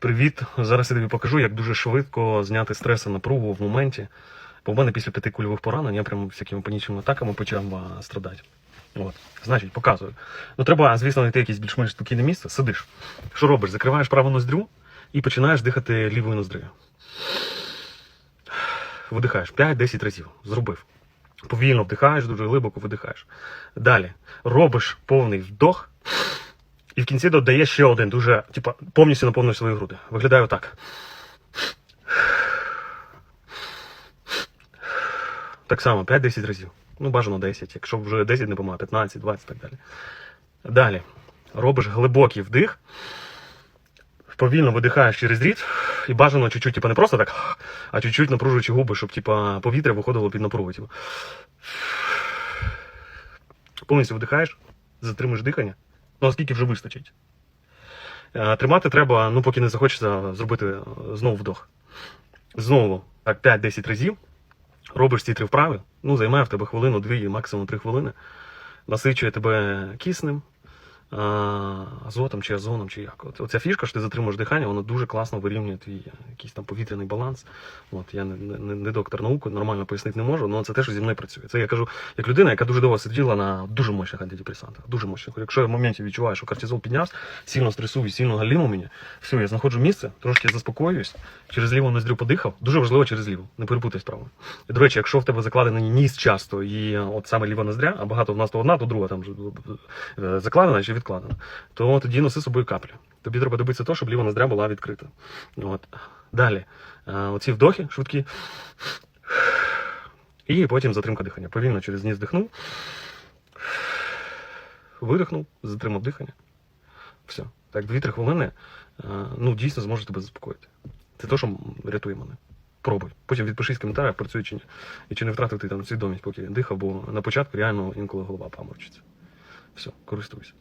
Привіт! Зараз я тобі покажу, як дуже швидко зняти стрес і напругу в моменті. Бо в мене після п'яти кульових поранень я прям всякими панічними атаками почав страдати. От. Значить, показую. Ну, треба, звісно, знайти якесь більш-менш спокійне місце. Сидиш. Що робиш? Закриваєш праву ноздрю і починаєш дихати лівою ноздрю. Видихаєш 5-10 разів. Зробив. Повільно вдихаєш, дуже глибоко видихаєш. Далі робиш повний вдох. І в кінці додаєш ще один, дуже, типа, повністю наповнюєш свої груди. Виглядає отак. Так само, 5-10 разів. Ну, бажано 10. Якщо вже 10 не помагає, 15, 20 і так далі. Далі. Робиш глибокий вдих. Повільно видихаєш через рід. І бажано чуть-чуть, типа, не просто так, а чуть-чуть напружуючи губи, щоб типа, повітря виходило під напругу. Типу. Повністю видихаєш, затримуєш дихання. Ну, оскільки вже вистачить. Е, Тримати треба, ну, поки не захочеться зробити е, знову вдох. Знову так 5-10 разів. Робиш ці три вправи, ну, займає в тебе хвилину, дві, максимум три хвилини. Насичує тебе киснем, азотом чи озоном, чи як. От, оця фішка, що ти затримуєш дихання, вона дуже класно вирівнює твій е, якийсь там повітряний баланс. От, я не, не, не доктор науки, нормально пояснити не можу, але це те, що зі мною працює. Це я кажу, як людина, яка дуже довго сиділа на дуже мощних антидепресантах. Дуже мощних. Якщо я в моменті відчуваю, що кортизол піднявся, сильно стресую, сильно галіму мені, все, я знаходжу місце, трошки заспокоююсь, через ліву ноздрю подихав. Дуже важливо через ліву, не перепутай справу. І, до речі, якщо в тебе закладений ніс часто, і от саме ліва ноздря, а багато в нас то одна, то друга там е, закладена відкладена, то тоді носи з собою каплю. Тобі треба добитися того, щоб ліва ноздря була відкрита. От. Далі. Е, Оці вдохи швидкі. І потім затримка дихання. Повільно через ніс дихнув. Видихнув, затримав дихання. Все. Так, 2-3 хвилини. е, Ну, дійсно зможе тебе заспокоїти. Це те, що рятує мене. Пробуй. Потім відпишись в коментарях, працює чи ні. І чи не втратив ти там свідомість, поки дихав, бо на початку реально інколи голова паморочиться. Все, користуйся.